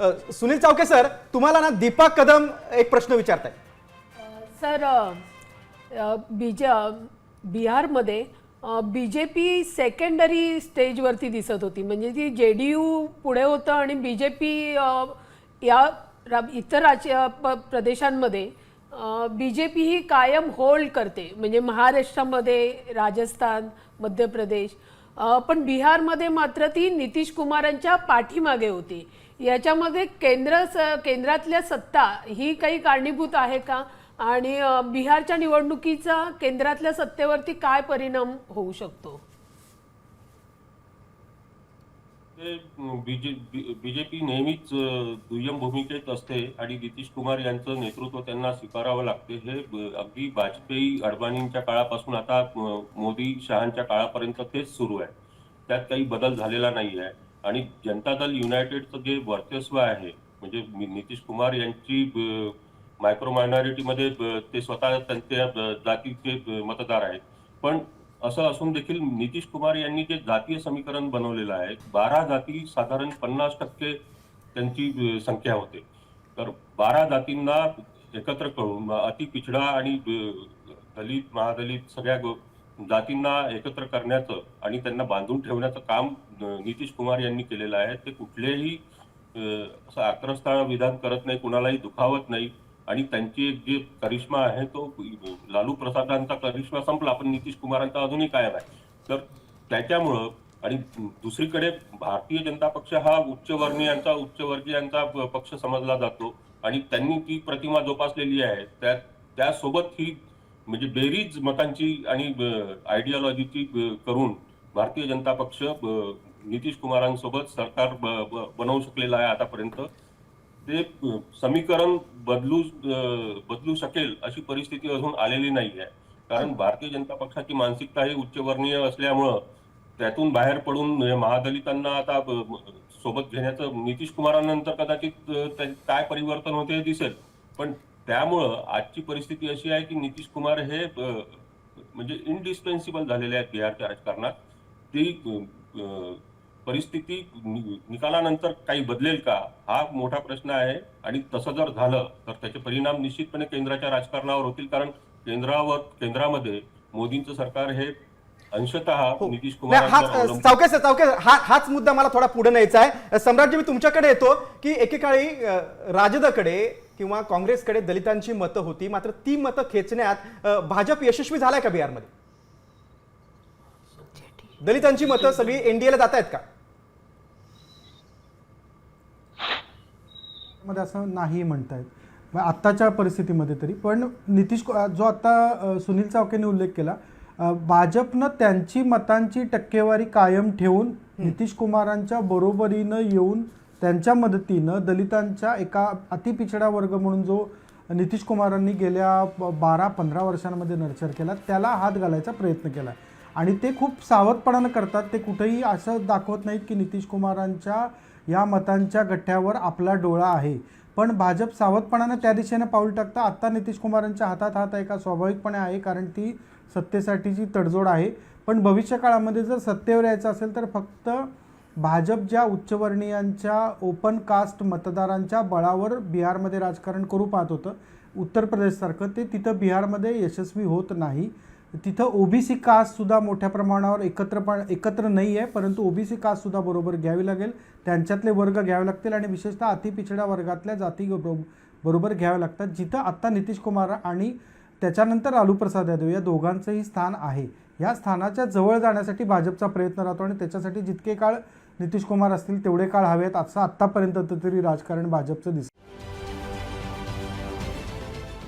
Sunil Chavke sir तुम्हाला ना दीपा कदम एक प्रश्न विचारताय. सर बीज बिहारमध्ये बी जे पी सेकंडरी स्टेजवरती दिसत होती. म्हणजे ती जे डी यू पुढे होतं आणि बी जे पी या रा- इतर राज्य प- प्रदेशांमध्ये बी जे पी ही कायम होल्ड करते. म्हणजे महाराष्ट्रामध्ये राजस्थान मध्य प्रदेश पण बिहारमध्ये मात्र ती नितीश कुमारांच्या पाठीमागे होती. याच्यामध्ये केंद्र स केंद्रातल्या सत्ता ही काही कारणीभूत आहे का? आणि बिहारच्या निवडणुकीचा केंद्रातल्या सत्तेवरती काय परिणाम होऊ शकतो? बीजेपी नेहमीच दुय्यम भूमिकेत असते आणि नितीश कुमार यांचं नेतृत्व त्यांना स्वीकारावं लागते. हे अगदी वाजपेयी अडवाणींच्या काळापासून आता मोदी शहांच्या काळापर्यंत तेच सुरू आहे. त्यात काही बदल झालेला नाही आहे आणि जनता दल युनायटेडचं जे वर्चस्व आहे म्हणजे नितीश कुमार यांची मायक्रो मायनॉरिटीमध्ये ते स्वतः त्यांच्या जातीचे मतदार आहेत. पण असं असून देखील नितीश कुमार यांनी जे जातीय समीकरण बनवलेलं आहे बारा जाती साधारण पन्नास टक्के त्यांची संख्या होते. तर बारा जातींना एकत्र करून अति पिछडा आणि दलित महादलित सगळ्या गो- जातींना एकत्र करण्याचं आणि त्यांना बांधून ठेवण्याचं काम नितीश कुमार यांनी केलेलं आहे. ते कुठलेही असं आक्रस्ताळ विधान करत नाही कुणालाही दुखावत नाही. आणि त्यांची एक जे करिश्मा आहे तो लालू प्रसादांचा करिश्मा संपला पण नितीश कुमारांचा अजूनही कायम आहे. तर त्याच्यामुळं आणि दुसरीकडे भारतीय जनता पक्ष हा उच्चवर्णीयांचा उच्चवर्गीयांचा प- पक्ष समजला जातो. आणि त्यांनी ती प्रतिमा जोपासलेली आहे त्या त्यासोबत ही म्हणजे बेरीज मतांची आणि आयडियॉलॉजीची करून भारतीय जनता पक्ष नितीश कुमारांसोबत सरकार ब- ब- बनवू शकलेलं आहे आतापर्यंत. ते समीकरण बदलू बदलू शकेल अशी परिस्थिती अजून आलेली नाही आहे कारण भारतीय जनता पक्षाची मानसिकता ही उच्चवर्णीय असल्यामुळं त्यातून बाहेर पडून हे महादलितांना आता सोबत घेण्याचं नितीश कुमारांनंतर कदाचित काय परिवर्तन होते हे दिसेल. पण त्यामुळं आजची परिस्थिती अशी आहे की नितीश कुमार हे म्हणजे इनडिस्पेन्सिबल झालेले आहेत बिहारच्या राजकारणात. ती परिस्थिती निकालानंतर काही बदलेल का? हा मोठा प्रश्न आहे. आणि तसं जर झालं तर त्याचे परिणाम निश्चितपणे केंद्राच्या राजकारणावर होतील. कारण केंद्रावर केंद्रामध्ये मोदींचं सरकार हे अंशतः नितीश हो. चावके सर, हा हाच मुद्दा मला थोडा पुढे न्यायचा आहे. सम्राटजी मी तुमच्याकडे येतो की एकेकाळी राजदकडे किंवा काँग्रेसकडे दलितांची मतं होती मात्र ती मतं खेचण्यात भाजप यशस्वी झालाय का बिहारमध्ये? दलितांची मतं सगळी एनडीएला जात आहेत का? मध्ये असं नाही म्हणतायत. आत्ताच्या परिस्थितीमध्ये तरी. पण नितीश जो आता सुनील चावकेने उल्लेख केला भाजपनं त्यांची मतांची टक्केवारी कायम ठेवून नितीश कुमारांच्या बरोबरीनं येऊन त्यांच्या मदतीनं दलितांच्या एका अतिपिछडा वर्ग म्हणून जो नितीश कुमारांनी गेल्या ब- बारा पंधरा वर्षांमध्ये नर्चर केला त्याला हात घालायचा प्रयत्न केला. आणि ते खूप सावधपणानं करतात. ते कुठेही असं दाखवत नाहीत की नितीश कुमारांच्या या मतांच्या गठ्ठ्यावर आपला डोळा आहे. पण भाजप सावधपणानं त्या दिशेनं पाऊल टाकतं. आत्ता नितीश कुमारांच्या हातात हात आहे का? स्वाभाविकपणे आहे कारण ती सत्तेसाठीची तडजोड आहे. पण भविष्यकाळामध्ये जर सत्तेवर यायचं असेल तर फक्त भाजप ज्या उच्चवर्णीयांच्या ओपन कास्ट मतदारांच्या बळावर बिहारमध्ये राजकारण करू पाहत होतं उत्तर प्रदेशसारखं ते तिथं बिहारमध्ये यशस्वी होत नाही. तिथं ओबीसी कास्टसुद्धा मोठ्या प्रमाणावर एकत्रपण एकत्र नाही आहे परंतु ओबीसी कास्टसुद्धा बरोबर घ्यावी लागेल त्यांच्यातले वर्ग घ्यावे लागतील आणि विशेषतः अतिपिछड्या वर्गातल्या जाती बरोबर घ्याव्या लागतात जिथं आत्ता नितीश कुमार आणि त्याच्यानंतर लालू प्रसाद यादव या दोघांचंही स्थान आहे. या स्थानाच्या जवळ जाण्यासाठी भाजपचा प्रयत्न राहतो आणि त्याच्यासाठी जितके काळ नितीश कुमार असतील तेवढे काळ हवेत. असं आत्तापर्यंत तरी राजकारण भाजपचं दिसतं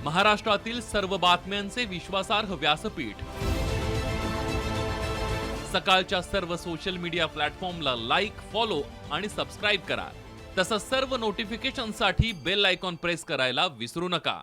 महाराष्ट्रातील सर्व बातम्यांचे विश्वासार्ह व्यासपीठ. सकाळच्या सर्व सोशल मीडिया प्लॅटफॉर्मला लाईक फॉलो आणि सबस्क्राईब करा. तसंच सर्व नोटिफिकेशनसाठी बेल आयकॉन प्रेस करायला विसरू नका.